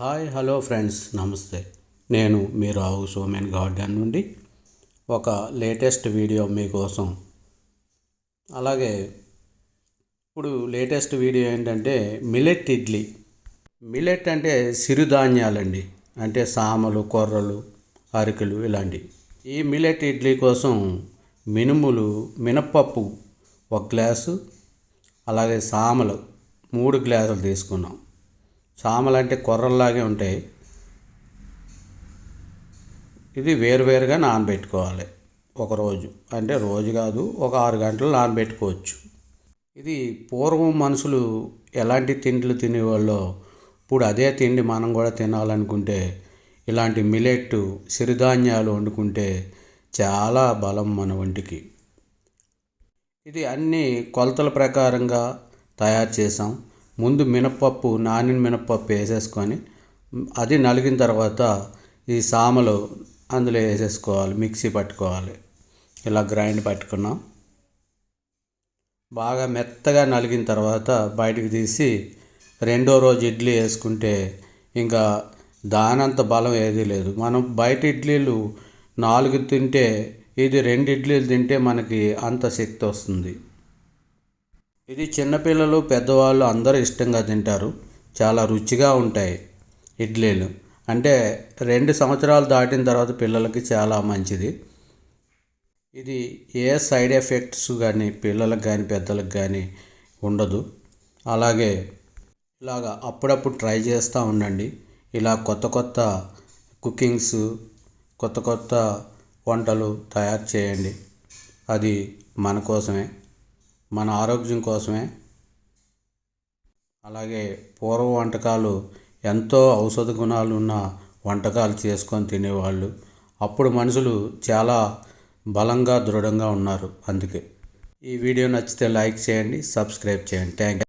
Hi hello friends. నమస్తే. నేను మీ రావు Somen garden నుండి ఒక లేటెస్ట్ వీడియో మీకోసం. అలాగే ఇప్పుడు లేటెస్ట్ వీడియో ఏంటంటే మిలెట్ ఇడ్లీ. మిలెట్ అంటే సిరుధాన్యాలండి. అంటే సామలు కొర్రలు అరికలు ఇలాంటివి ఈ మిలెట్ ఇడ్లీ కోసం మినుములు మినప్పప్పు ఒక గ్లాసు అలాగే సామలు మూడు గ్లాసులు తీసుకున్నాం. సామలాంటి కొర్రల్లాగే ఉంటాయి. ఇది వేరువేరుగా నానబెట్టుకోవాలి. ఒకరోజు అంటే రోజు కాదు ఒక ఆరు గంటలు నానబెట్టుకోవచ్చు. ఇది పూర్వం మనుషులు ఎలాంటి తిండ్లు తినేవాళ్ళో ఇప్పుడు అదే తిండి మనం కూడా తినాలనుకుంటే ఇలాంటి మిలెట్ సిరిధాన్యాలు వండుకుంటే చాలా బలం మన ఒంటికి. ఇది అన్ని కొలతల ప్రకారంగా తయారు చేసాం ముందు మినప్పప్పు నానిన మినప్పప్పు వేసేసుకొని అది నలిగిన తర్వాత ఈ సామలు అందులో వేసేసుకోవాలి మిక్సీ పట్టుకోవాలి. ఇలా గ్రైండ్ పట్టుకున్నాం. బాగా మెత్తగా నలిగిన తర్వాత బయటికి తీసి రెండో రోజు ఇడ్లీ వేసుకుంటే ఇంకా దానంత బలం ఏదీ లేదు. మనం బయట ఇడ్లీలు నాలుగు తింటే ఇది రెండు ఇడ్లీలు తింటే మనకి అంత శక్తి వస్తుంది. ఇది చిన్నపిల్లలు పెద్దవాళ్ళు అందరూ ఇష్టంగా తింటారు. చాలా రుచిగా ఉంటాయి ఇడ్లీలు. అంటే రెండు సంవత్సరాలు దాటిన తర్వాత పిల్లలకి చాలా మంచిది. ఇది ఏ సైడ్ ఎఫెక్ట్స్ కానీ పిల్లలకు కానీ పెద్దలకు కానీ ఉండదు. అలాగే ఇలాగ అప్పుడప్పుడు ట్రై చేస్తూ ఉండండి. ఇలా కొత్త కొత్త కుకింగ్స్ కొత్త కొత్త వంటలు తయారు చేయండి. అది మన కోసమే. మన ఆరోగ్యం కోసమే. అలాగే పూర్వ వంటకాలు ఎంతో ఔషధ గుణాలు ఉన్న వంటకాలు చేసుకొని తినేవాళ్ళు. అప్పుడు మనుషులు చాలా బలంగా దృఢంగా ఉన్నారు అందుకే. ఈ వీడియో నచ్చితే లైక్ చేయండి సబ్స్క్రైబ్ చేయండి. థ్యాంక్